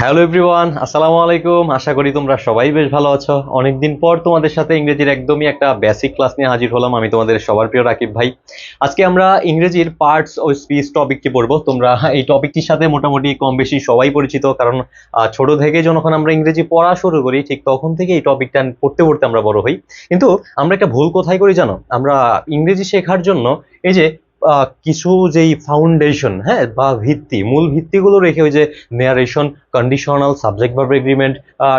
Hello everyone আসসালামু আলাইকুম আশা করি তোমরা সবাই বেশ ভালো আছো। অনেকদিন পর তোমাদের সাথে ইংরেজির একদমই একটা বেসিক ক্লাস নিয়ে হাজির হলাম আমি তোমাদের সবার প্রিয় রাকিব ভাই। আজকে আমরা ইংরেজির পার্টস ও স্পিচ টপিকটি পড়ব? তোমরা এই টপিকটির সাথে মোটামুটি কম বেশি সবাই পরিচিত, কারণ ছোট থেকে যখন আমরা ইংরেজি পড়া শুরু করি, ঠিক তখন থেকে এই টপিকটা পড়তে পড়তে আমরা বড় হই। কিন্তু আমরা একটা ভুল কোথায় করি জানো? আমরা ইংরেজি শেখার জন্য এই যে কিছু যেই ফাউন্ডেশন হ্যাঁ বা ভিত্তি, মূল ভিত্তিগুলো রেখে ওই যে narration conditional subject verb agreement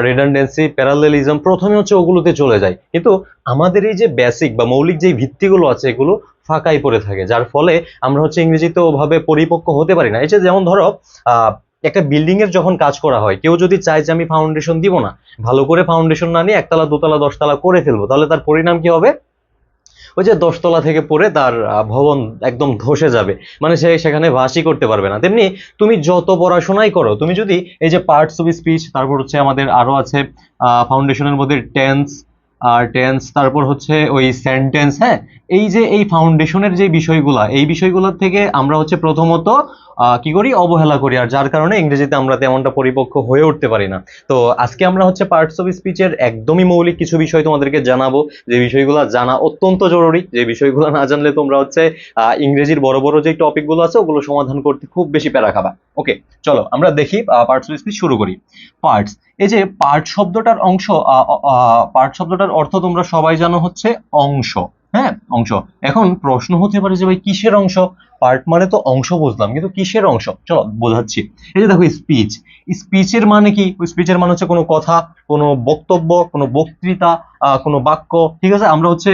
redundancy parallelism প্রথমে হচ্ছে ওগুলোতে চলে যায়। কিন্তু আমাদের এই যে বেসিক বা মৌলিক যে ভিত্তিগুলো আছে, এগুলো ফাঁকাই পড়ে থাকে। যার ফলে আমরা হচ্ছে ইংরেজিতে ওভাবে পরিপক্ক হতে পারি না। এই যে যেমন ধরো একটা বিল্ডিং এর যখন কাজ করা হয়, কেউ যদি চায় যে আমি ফাউন্ডেশন দিব না, ভালো করে ফাউন্ডেশন না নিয়ে একতলা, দোতলা, দশতলা করে ফেলব, তাহলে তার পরিণাম কি হবে? ওই যে দশতলা থেকে পড়ে তার ভবন একদম ধসে যাবে। মানে সে সেখানে ভাসই করতে পারবে না। তেমনি তুমি যত পড়াশোনাই করো, তুমি যদি এই যে পার্টস অফ স্পিচ তারপর হচ্ছে আমাদের আরও আছে ফাউন্ডেশনের মধ্যে টেন্স আর টেন্স তারপর হচ্ছে ওই সেন্টেন্স হ্যাঁ? এই যে এই ফাউন্ডেশনের যে বিষয়গুলা, এই বিষয়গুলোর থেকে আমরা হচ্ছে প্রথমত কি করি? অবহেলা করি। আর যার কারণে ইংরেজিতে আমরা তেমনটা পরিপক্ক হয়ে উঠতে পারি না। তো আজকে আমরা হচ্ছে পার্টস অফ স্পিচের একদমই মৌলিক কিছু বিষয় তোমাদেরকে জানাব। যে বিষয়গুলো জানা অত্যন্ত জরুরি। যে বিষয়গুলো না জানলে তোমরা হচ্ছে ইংরেজির বড় বড় যে টপিকগুলো আছে, ওগুলো সমাধান করতে খুব বেশি প্যারা খাবা। ওকে, চলো আমরা দেখি পার্টস অফ স্পিচ শুরু করি। পার্টস এই যে পার্ট শব্দটার অংশ পার্ট শব্দটার অর্থ তোমরা সবাই জানো হচ্ছে অংশ। অংশ। এখন প্রশ্ন হতে পারে যে ভাই কিসের অংশ? পার্ট মানে তো অংশ বুঝলাম, কিন্তু কিসের অংশ? চলো বোঝাচ্ছি। এই যে দেখো স্পিচ স্পিচের মানে কি? স্পিচের মানে হচ্ছে কোনো কথা, কোনো বক্তব্য, কোনো বক্তৃতা কোনো বাক্য, ঠিক আছে? আমরা হচ্ছে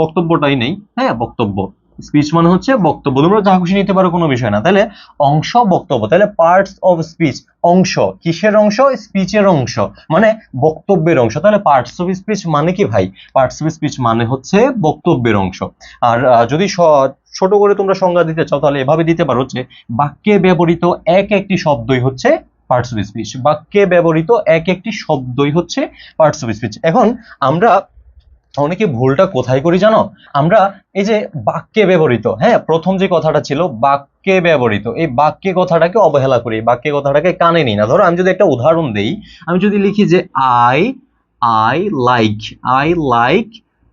বক্তব্যটাই নেই হ্যাঁ? বক্তব্য। স্পিচ মানে হচ্ছে বক্তব্য। তোমরা যা খুশি নিতে পারো, কোনো বিষয় না। তাহলে অংশ, বক্তব্য। তাহলে পার্টস অফ স্পিচ অংশ। কিসের অংশ? স্পিচের অংশ। মানে বক্তব্যের অংশ। তাহলে পার্টস অফ স্পিচ মানে কি ভাই? পার্টস অফ স্পিচ মানে হচ্ছে বক্তব্যের অংশ। আর যদি ছোট করে তোমরা সংজ্ঞা দিতে চাও, তাহলে এভাবে দিতে পারো যে বাক্যে ব্যবহৃত এক একটি শব্দই হচ্ছে পার্টস অফ স্পিচ বাক্যে ব্যবহৃত এক একটি শব্দই হচ্ছে পার্টস অফ স্পিচ এখন আমরা অনেকে ভুলটা কোথায় করি জানো? আমরা এই যে বাক্যে ব্যবহৃত হ্যাঁ প্রথম যে কথাটা ছিল বাক্যে ব্যবহৃত, এই বাক্যে কথাটাকে অবহেলা করি, বাক্যে কথাটাকে কানে নিই না। ধরো আমি যদি একটা উদাহরণ দেই, আমি যদি লিখি যে I I like I like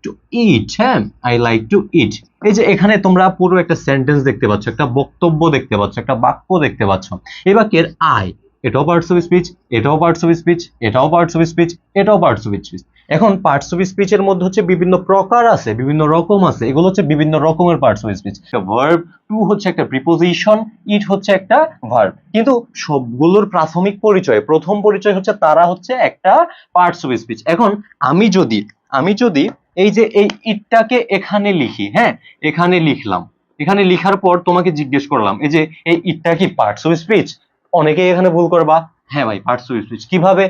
to eat হ্যাঁ আই লাইক টু ইট এই যে এখানে তোমরা পুরো একটা সেন্টেন্স দেখতে পাচ্ছ, একটা বক্তব্য দেখতে পাচ্ছ, একটা বাক্য দেখতে পাচ্ছ। এই বাক্যের আই এটাও পার্টস অফ স্পিচ এটাও পার্টস অফ স্পিচ এটাও পার্টস অফ স্পিচ এটাও পার্টস অফ স্পিচ এখন পার্টস অফ স্পিচের মধ্যে হচ্ছে বিভিন্ন প্রকার আছে, বিভিন্ন রকম আছে। এগুলো হচ্ছে বিভিন্ন রকমের parts of speech verb to হচ্ছে একটা প্রিপোজিশন ইট হচ্ছে একটা ভার্ব কিন্তু সবগুলোর প্রাথমিক পরিচয়, প্রথম পরিচয় হচ্ছে তারা হচ্ছে একটা পার্টস অফ স্পিচ এখন আমি যদি আমি যদি এই যে এই ইটটাকে এখানে লিখি হ্যাঁ? এখানে লিখলাম। এখানে লিখার পর তোমাকে জিজ্ঞেস করলাম, এই যে এই ইটটা কি পার্টস অফ স্পিচ অনেকেই এখানে ভুল করবা হ্যাঁ ভাই পার্টস অফ স্পিচ কীভাবে?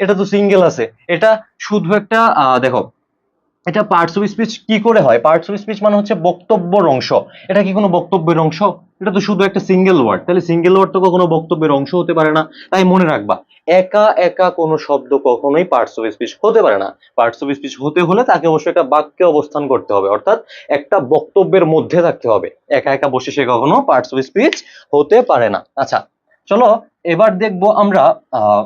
এটা তো সিঙ্গেল আছে। এটা শুধু একটা দেখো, এটা পার্টস অফ স্পিচ কি করে হয়? পার্টস অফ স্পিচ মানে হচ্ছে বক্তব্যের অংশ। এটা কি কোনো বক্তব্যের অংশ? এটা তো শুধু একটা সিঙ্গেল ওয়ার্ড তাহলে সিঙ্গেল ওয়ার্ড তো কখনো বক্তব্যের অংশ হতে পারে না। তাই মনে রাখবা, একা একা কোনো শব্দ কখনোই পার্টস অফ স্পিচ হতে পারে না। পার্টস অফ স্পিচ হতে হলে তাকে অবশ্যই একটা বাক্যে অবস্থান করতে হবে। অর্থাৎ একটা বক্তব্যের মধ্যে থাকতে হবে। একা একা বসে সে কখনো পার্টস অফ স্পিচ হতে পারে না। আচ্ছা চলো, এবার দেখব আমরা আহ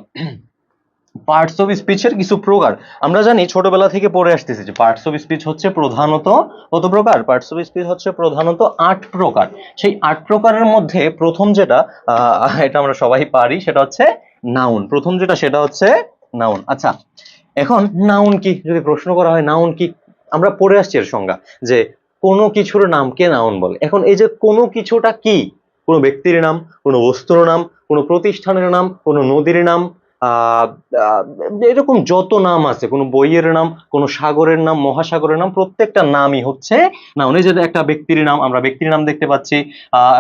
পার্টস অফ স্পিচের কিছু প্রকার। আমরা জানি ছোটবেলা থেকে পড়ে আসতেছি যে পার্টস অফ স্পিচ হচ্ছে প্রধানত কত প্রকার? পার্টস অফ স্পিচ হচ্ছে প্রধানত আট প্রকার। সেই আট প্রকারের মধ্যে প্রথম যেটা এটা আমরা সবাই পারি, সেটা হচ্ছে নাউন প্রথম যেটা, সেটা হচ্ছে নাউন আচ্ছা এখন নাউন কি? যদি প্রশ্ন করা হয় নাউন কি? আমরা পড়ে আসছি এর সংজ্ঞা যে কোনো কিছুর নামকে নাউন বলে। এখন এই যে কোনো কিছুটা কি? কোনো ব্যক্তির নাম, কোনো বস্তুর নাম, কোনো প্রতিষ্ঠানের নাম, কোনো নদীর নাম এরকম যত নাম আছে, কোনো বইয়ের নাম, কোনো সাগরের নাম, মহাসাগরের নাম, প্রত্যেকটা নামই হচ্ছে নাউন এই যে একটা ব্যক্তির নাম, আমরা ব্যক্তির নাম দেখতে পাচ্ছি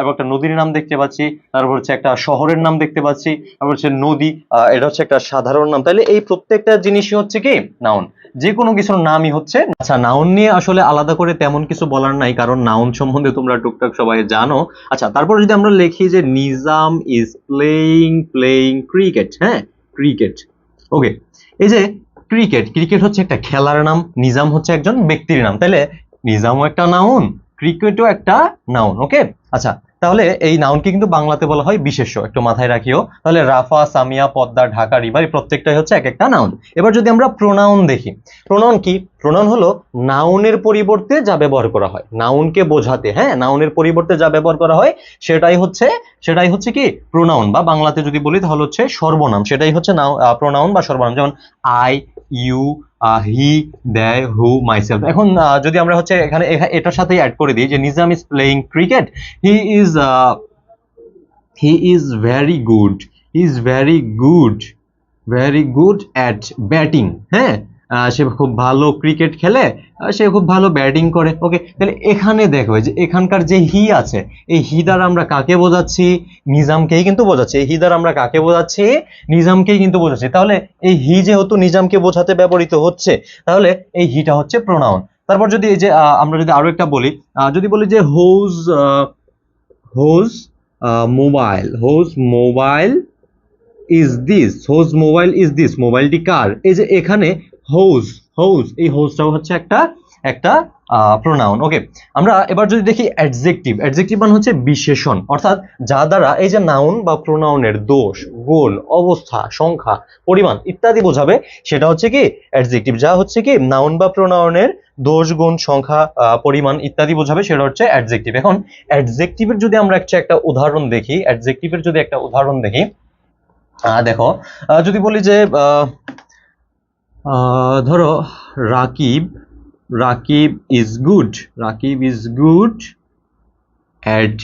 এবং একটা নদীর নাম দেখতে পাচ্ছি, তারপর হচ্ছে একটা শহরের নাম দেখতে পাচ্ছি, তারপর হচ্ছে নদী এটা হচ্ছে একটা সাধারণ নাম। তাহলে এই প্রত্যেকটা জিনিসই হচ্ছে কি? নাউন যে কোনো কিছুর নামই হচ্ছে। আচ্ছা নাউন নিয়ে আসলে আলাদা করে তেমন কিছু বলার নাই, কারণ নাউন সম্বন্ধে তোমরা টুকটাক সবাই জানো। আচ্ছা তারপর যদি আমরা লিখি যে Nizam is playing playing cricket হ্যাঁ? ক্রিকেট ওকে এই যে ক্রিকেট ক্রিকেট হচ্ছে একটা খেলার নাম, নিজাম হচ্ছে একজন ব্যক্তির নাম। তাহলে নিজামও একটা নাউন ক্রিকেটও একটা নাউন ওকে আচ্ছা তাহলে এই নাউনকে কিন্তু বাংলাতে বলা হয় বিশেষ্য। একটু মাথায় রাখিও। তাহলে রাফা, সামিয়া, পদ্মা, ঢাকা রিভার এই প্রত্যেকটাই হচ্ছে এক একটা নাউন। এবার যদি আমরা প্রোনাউন দেখি, প্রোনাউন কি? প্রোনাউন হলো নাউনের পরিবর্তে যা ব্যবহার করা হয়। নাউনকে বোঝাতে হ্যাঁ নাউনের পরিবর্তে যা ব্যবহার করা হয়, সেটাই হচ্ছে সেটাই হচ্ছে কি? প্রোনাউন। বা বাংলাতে যদি বলি তাহলে হচ্ছে সর্বনাম। সেটাই হচ্ছে নাউ প্রোনাউন বা সর্বনাম। যেমন আই ইউ হি দেয় হু মাইসেলফ এখন আহ, যদি আমরা হচ্ছে এখানে এটার সাথে অ্যাড করে দিই যে Nizam is playing cricket he is he is very good is very good very good at batting হ্যাঁ? সে খুব ভালো ক্রিকেট খেলে সে খুব ভালো ব্যাটিং করে। ওকে তাহলে এখানে দেখো এই যে এখানকার যে হি আছে, এই হি দ্বারা আমরা কাকে বোঝাচ্ছি? নিজামকেই কিন্তু বোঝাচ্ছি। এই হি দ্বারা আমরা কাকে বোঝাচ্ছি? নিজামকেই কিন্তু বোঝাচ্ছি। তাহলে এই হি যেহেতু নিজামকে বোঝাতে ব্যবহৃত হচ্ছে, তাহলে এই হিটা হচ্ছে প্রোনাউন তারপর যদি এই যে আমরা যদি আরও একটা বলি যদি বলি যে whose whose mobile whose mobile is this whose mobile is this মোবাইলটি কার? এই যে এখানে হোজ হোজ এই হোজটাও হচ্ছে একটা একটা প্রোনাউন ওকে আমরা এবার যদি দেখি অ্যাডজেক্টিভ অ্যাডজেক্টিভ মানে হচ্ছে বিশেষণ। অর্থাৎ যা দ্বারা এই যে নাউন বা প্রোনাউনের দোষ, গোল, অবস্থা, সংখ্যা, পরিমাণ ইত্যাদি বোঝাবে, সেটা হচ্ছে কি অ্যাডজেক্টিভ যা হচ্ছে কি নাউন বা প্রোনাউনের দোষ, গুণ, সংখ্যা পরিমাণ ইত্যাদি বোঝাবে, সেটা হচ্ছে অ্যাডজেক্টিভ এখন অ্যাডজেক্টিভের যদি আমরা একটা একটা উদাহরণ দেখি অ্যাডজেক্টিভের যদি একটা উদাহরণ দেখি দেখো যদি বলি যে ধরো, Rakib Rakib is good Rakib is good at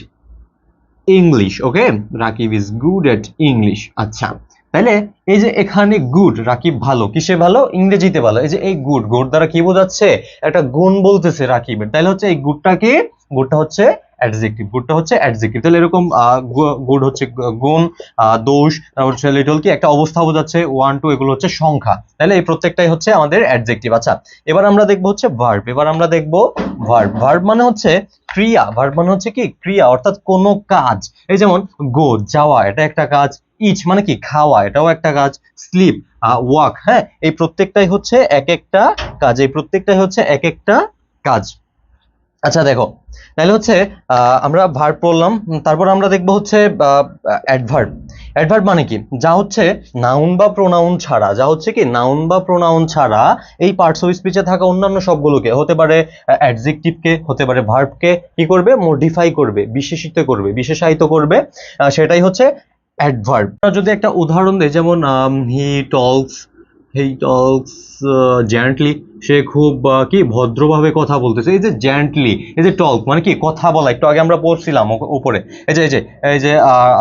English okay Rakib is good at English আচ্ছা। তাহলে এই যে এখানে গুড রাকিব ভালো, কিসে ভালো? ইংরেজিতে ভালো। এই যে এই গুড গুড দ্বারা কি বোঝাচ্ছে? একটা গুণ বলতেছে রাকিবের। তাহলে হচ্ছে এই গুডটা কি? গুডটা হচ্ছে অ্যাডজেক্টিভ গুডটা হচ্ছে অ্যাডজেক্টিভ তাহলে এরকম গুড হচ্ছে গুণ দোষ, তারপর হচ্ছে লিটল কি? একটা অবস্থা বোঝাচ্ছে ওয়ান টু এগুলো হচ্ছে সংখ্যা। তাহলে এই প্রত্যেকটাই হচ্ছে আমাদের অ্যাডজেক্টিভ আচ্ছা এবার আমরা দেখব হচ্ছে ভার্ব এবার আমরা দেখব ভার্ব ভার্ব মানে হচ্ছে ক্রিয়া। ভার্ব মানে হচ্ছে কি? ক্রিয়া, অর্থাৎ কোনো কাজ। এই যেমন গো যাওয়া, এটা একটা কাজ। ইচ মানে কি? খাওয়া, এটাও একটা কাজ। স্লিপ ওয়াক হ্যাঁ? এই প্রত্যেকটাই হচ্ছে এক একটা কাজ। এই প্রত্যেকটাই হচ্ছে এক একটা কাজ। আচ্ছা দেখো। তাহলে হচ্ছে আমরা ভার্ব পড়লাম তারপর আমরা দেখব হচ্ছে অ্যাডভার্ব অ্যাডভার্ব মানে কি? যা হচ্ছে নাউন বা প্রোনাউন ছাড়া, যা হচ্ছে কি? নাউন বা প্রোনাউন ছাড়া এই পার্টস অফ স্পিচে থাকা অন্যান্য সবগুলোকে, হতে পারে অ্যাডজেক্টিভকে হতে পারে ভার্বকে কি করবে? মডিফাই করবে, বিশেষিত করবে, বিশেষায়িত করবে। সেটাই হচ্ছে অ্যাডভার্ব যদি একটা উদাহরণ দেয় যেমন হি টলস হি টলস জেন্টলি সে খুব কি ভদ্রভাবে কথা বলতেছে। এই যে জেন্টলি এই যে টল্ক মানে কি কথা বলা, একটু আগে আমরা পড়ছিলাম উপরে। এই যে এই যে এই যে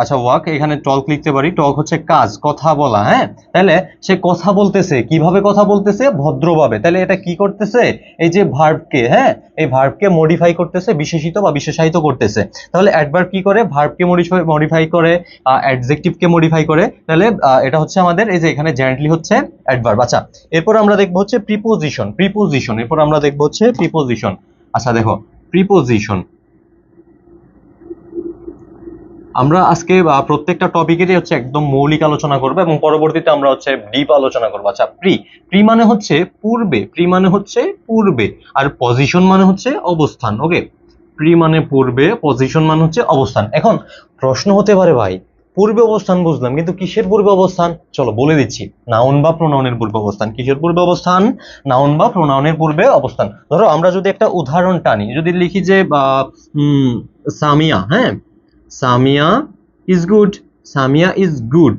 আচ্ছা ওয়াক এখানে টল্ক লিখতে পারি। টল্ক হচ্ছে কাজ, কথা বলা হ্যাঁ? তাহলে সে কথা বলতেছে, কীভাবে কথা বলতেছে? ভদ্রভাবে। তাহলে এটা কি করতেছে? এই যে ভার্বকে হ্যাঁ? এই ভার্বকে মডিফাই করতেছে, বিশেষিত বা বিশেষায়িত করতেছে। তাহলে অ্যাডভার্ব কি করে? ভার্বকে মডিফাই মডিফাই করে অ্যাডজেক্টিভকে মডিফাই করে। তাহলে এটা হচ্ছে আমাদের, এই যে এখানে জেন্টলি হচ্ছে অ্যাডভার্ব আচ্ছা এরপর আমরা দেখব হচ্ছে প্রিপোজিশন প্রিপোজিশন এরপর আমরা দেখব হচ্ছে প্রিপোজিশন আচ্ছা দেখো প্রিপোজিশন আমরা আজকে প্রত্যেকটা টপিকেরই হচ্ছে একদম মৌলিক আলোচনা করব এবং পরবর্তীতে আমরা হচ্ছে ডিপ আলোচনা করব। আচ্ছা প্রি প্রি মানে হচ্ছে পূর্বে প্রি মানে হচ্ছে পূর্বে, আর পজিশন মানে হচ্ছে অবস্থান ওকে প্রি মানে পূর্বে পজিশন মানে হচ্ছে অবস্থান। এখন প্রশ্ন হতে পারে ভাই পূর্বে অবস্থান বুঝলাম, কিন্তু কিসের পূর্বে অবস্থান? চলো বলে দিচ্ছি নাউন বা প্রোনাউনের পূর্বে অবস্থান। কিসের পূর্বে অবস্থান? নাউন বা প্রোনাউনের পূর্বে অবস্থান। ধরো আমরা যদি একটা উদাহরণ টানি, যদি লিখি যে সামিয়া হ্যাঁ? Samia is good Samia is good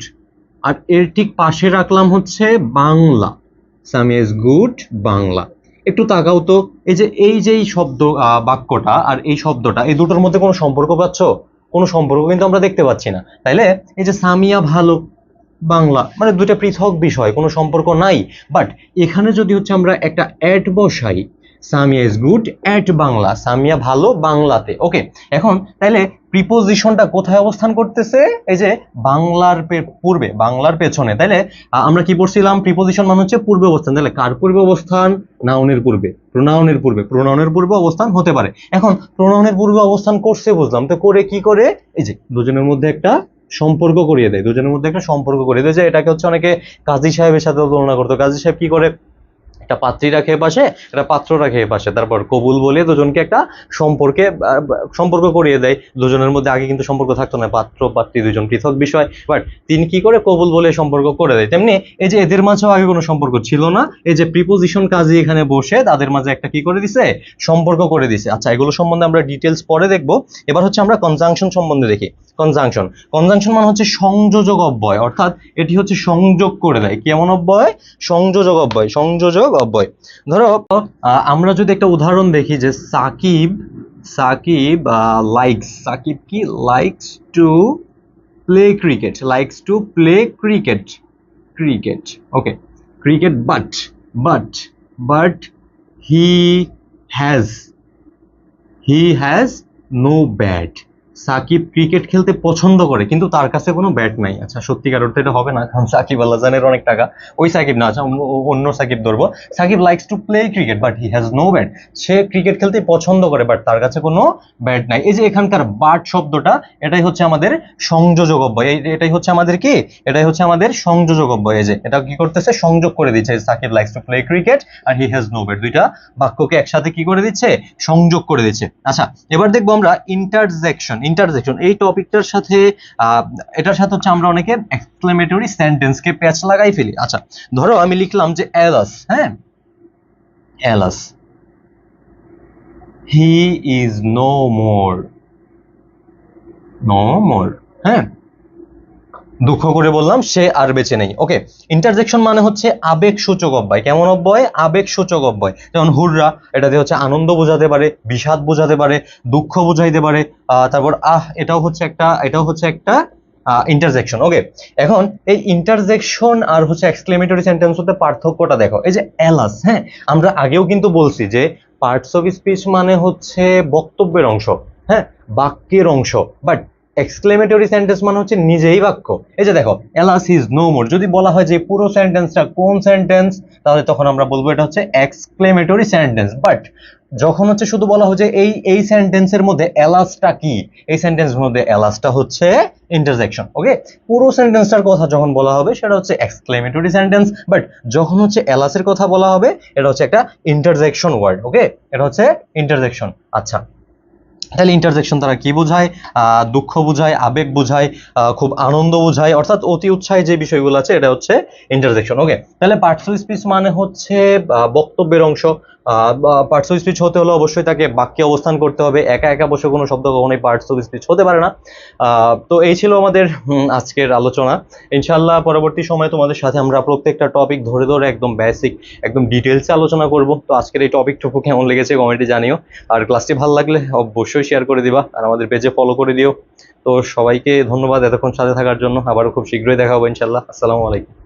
আর এর ঠিক পাশে রাখলাম হচ্ছে Bangla. Samia is good Bangla. একটু তাকাও তো, এই যে এই যে এই শব্দ বাক্যটা আর এই শব্দটা, এই দুটোর মধ্যে কোনো সম্পর্ক পাচ্ছ? কোনো সম্পর্ক কিন্তু আমরা দেখতে পাচ্ছি না। তাইলে এই যে সামিয়া ভালো বাংলা মানে দুইটা পৃথক বিষয়, কোনো সম্পর্ক নাই। বাট এখানে যদি হচ্ছে আমরা একটা অ্যাড বসাই Samia is good at Bangla. Samia ভালো বাংলাতে। ওকে এখন তাহলে প্রিপোজিশনটা কোথায় অবস্থান করতেছে? এই যে বাংলার পূর্বে, বাংলার পেছনে। তাইলে আমরা কি পড়ছিলাম? প্রিপোজিশন মানে হচ্ছে পূর্বে অবস্থান। তাহলে কার পূর্বে অবস্থান? নাউনের পূর্বে। প্রোনাউনের পূর্বে। প্রোনাউনের পূর্বে অবস্থান হতে পারে। এখন প্রোনাউনের পূর্বে অবস্থান করছে বুঝলাম। তো করে কি করে? এই যে দুজনের মধ্যে একটা সম্পর্ক করিয়ে দেয়। দুজনের মধ্যে একটা সম্পর্ক করিয়ে দেয়। যে এটাকে হচ্ছে অনেকে কাজী সাহেবের সাথে তুলনা করতো। কাজী সাহেব কি করে? একটা পাত্রী রাখে পাশে, একটা পাত্র রাখে পাশে। তারপর কবুল বলে দুজনকে একটা সম্পর্কে সম্পর্ক করিয়ে দেয়। দুজনের মধ্যে আগে কিন্তু সম্পর্ক থাকতো না, পাত্র, পাত্রী দুজন পৃথক বিষয়। বাট তিনি কি করে কবুল বলে সম্পর্ক করে দেয়? তেমনি এই যে এদের মাঝেও আগে কোনো সম্পর্ক ছিল না, এই যে প্রিপোজিশন কাজে এখানে বসে, তাদের মাঝে একটা কি করে দিছে? সম্পর্ক করে দিছে। আচ্ছা এগুলো সম্বন্ধে আমরা ডিটেলস পরে দেখব। এবার হচ্ছে আমরা কনজাংশন সম্বন্ধে দেখি। কনজাংশন কনজাংশন মানে হচ্ছে সংযোজক অব্যয়, অর্থাৎ এটি হচ্ছে সংযোগ করে দেয়। কেমন অব্যয়? সংযোজক অব্যয় সংযোজক অব্যয়। ধরো আমরা যদি একটা উদাহরণ দেখি যে সাকিব সাকিব লাইকস সাকিব কি? Likes to play cricket likes to play cricket cricket okay cricket but but but he has he has no bat Sakib cricket খেলতে পছন্দ করে, কিন্তু তার কাছে কোনো ব্যাট নাই। আচ্ছা সত্যিকার অর্থে এটা হবে না, কারণ সাকিব আল্লাহ জানের অনেক টাকা। ওই সাকিব না আচ্ছা অন্য সাকিব ধরবো। Sakib likes to play cricket but he has no bat say cricket খেলতে পছন্দ করে বাট তার কাছে কোনো ব্যাট নাই। এই যে এখানকার বাট শব্দটা, এটাই হচ্ছে আমাদের সংযোজক অব্যয়। এটাই হচ্ছে আমাদের কি? এটাই হচ্ছে আমাদের সংযোজক অব্যয়। এই যে, এটা কি করতেছে? সংযোগ করে দিচ্ছে। Sakib likes to play cricket R he has no bat দুইটা বাক্যকে একসাথে কি করে দিচ্ছে? সংযোগ করে দিচ্ছে। আচ্ছা এবার দেখব আমরা ইন্টারজেকশন ইন্টারজেকশন এই টপিকটার সাথে এটার সাথে হচ্ছে আমরা অনেকে এক্সক্লেমেটরি সেন্টেন্সকে প্যাচ লাগাই ফেলি। আচ্ছা ধরো আমি লিখলাম যে অ্যালাস হ্যাঁ? Alas he is no more no more হ্যাঁ? দুঃখ করে বললাম, সে আর বেঁচে নেই। ওকে ইন্টারজেকশন মানে হচ্ছে আবেগ সূচক অব্যয়। কেমন অব্যয়? আবেগ সূচক অব্যয়। যেমন হুররা, এটা দিয়ে হচ্ছে আনন্দ বোঝাতে পারে, বিষাদ বোঝাতে পারে, দুঃখ বোঝাইতে পারে তারপর আহ, এটাও হচ্ছে একটা, এটাও হচ্ছে একটা ইন্টারজেকশন ওকে এখন এই ইন্টারজেকশন আর হচ্ছে এক্সক্লেমেটরি সেন্টেন্স হতে পার্থক্যটা দেখো। এই যে অ্যালাস হ্যাঁ আমরা আগেও কিন্তু বলছি যে পার্টস অফ স্পিচ মানে হচ্ছে বক্তব্যের অংশ হ্যাঁ বাক্যের অংশ। বাট এক্সক্লেমেটরি সেন্টেন্স মানে হচ্ছে নিজেই বাক্য। এই যে দেখো এলাস ইজ নো মোর যদি বলা হয় যে পুরো সেন্টেন্সটা কোন সেন্টেন্স তাহলে তখন আমরা বলব এটা হচ্ছে এক্সক্লেমেটরি সেন্টেন্স বাট যখন হচ্ছে শুধু বলা হয় যে এই এই সেন্টেন্সের মধ্যে এলাসটা কি? এই সেন্টেন্সের মধ্যে এলাসটা হচ্ছে ইন্টারজেকশন ওকে পুরো সেন্টেন্সটার কথা যখন বলা হবে, সেটা হচ্ছে এক্সক্লেমেটরি সেন্টেন্স বাট যখন হচ্ছে এলাসের কথা বলা হবে, এটা হচ্ছে একটা ইন্টারজেকশন ওয়ার্ড ওকে এটা হচ্ছে ইন্টারজেকশন আচ্ছা তাহলে ইন্টারজেকশন তারা কি বোঝায়? দুঃখ বোঝায়, আবেগ বোঝায় খুব আনন্দ বোঝায়, অর্থাৎ অতি উৎসাহী যে বিষয়গুলো আছে, এটা হচ্ছে ইন্টারজেকশন ওকে তাহলে পার্টসল স্পিচ মানে হচ্ছে বক্তব্যের অংশ। পার্টস অফ স্পিচ হতে হলে অবশ্যই তাকে বাক্যে অবস্থান করতে হবে। একা একা বসে কোনো শব্দ কখনোই পার্টস অফ স্পিচ হতে পারে না। তো এই ছিল আমাদের আজকের আলোচনা। ইনশাল্লাহ পরবর্তী সময়ে তোমাদের সাথে আমরা প্রত্যেকটা টপিক ধরে ধরে একদম বেসিক একদম ডিটেলসে আলোচনা করব। তো আজকের এই টপিকটুকু কেমন লেগেছে কমেন্টে জানিও। আর ক্লাসটি ভালো লাগলে অবশ্যই শেয়ার করে দিবা আর আমাদের পেজে ফলো করে দিও। তো সবাইকে ধন্যবাদ এতক্ষণ সাথে থাকার জন্য। আবারও খুব শীঘ্রই দেখা হবে ইনশাল্লাহ আসসালামু আলাইকুম।